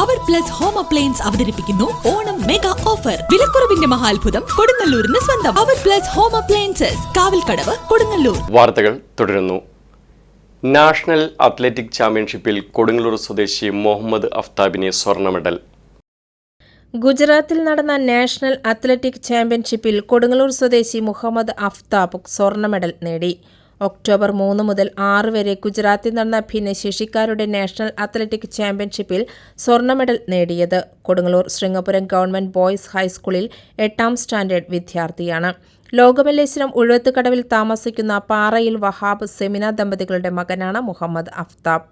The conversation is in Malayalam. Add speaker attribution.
Speaker 1: പവർ പ്ലസ് ഹോം അപ്ലയൻസ് അവതരിപ്പിക്കുന്നു ഓണം മെഗാ ഓഫർ വിലക്കുറവിന്റെ മഹാത്ഭുതം കൊടുങ്ങല്ലൂരിന് സ്വന്തം. Power plus home appliances Kavalkadavu Kodungallur.
Speaker 2: വാർത്തകൾ തുടരുന്നു. നാഷണൽ അത്ലറ്റിക് ചാമ്പ്യൻഷിപ്പിൽ കൊടുങ്ങല്ലൂർ സ്വദേശി മുഹമ്മദ് അഫ്താബിന് സ്വർണ മെഡൽ
Speaker 3: ഗുജറാത്തിൽ നടന്ന നാഷണൽ അത്ലറ്റിക് ചാമ്പ്യൻഷിപ്പിൽ കൊടുങ്ങല്ലൂർ സ്വദേശി മുഹമ്മദ് അഫ്താബ് സ്വർണ മെഡൽ നേടി. ഒക്ടോബർ മൂന്ന് മുതൽ ആറ് വരെ ഗുജറാത്തിൽ നടന്ന ഭിന്നശേഷിക്കാരുടെ നാഷണൽ അത്ലറ്റിക് ചാമ്പ്യൻഷിപ്പിൽ സ്വർണ മെഡൽ നേടിയത്. കൊടുങ്ങല്ലൂർ ശൃംഗപുരം ഗവൺമെന്റ് ബോയ്സ് ഹൈസ്കൂളിൽ എട്ടാം സ്റ്റാൻഡേർഡ് വിദ്യാർത്ഥിയാണ്. ലോകമല്ലേശ്വരം ഉഴുവത്തുകടവിൽ താമസിക്കുന്ന പാറയിൽ വഹാബ് സെമിന ദമ്പതികളുടെ മകനാണ് മുഹമ്മദ് അഫ്താബ്.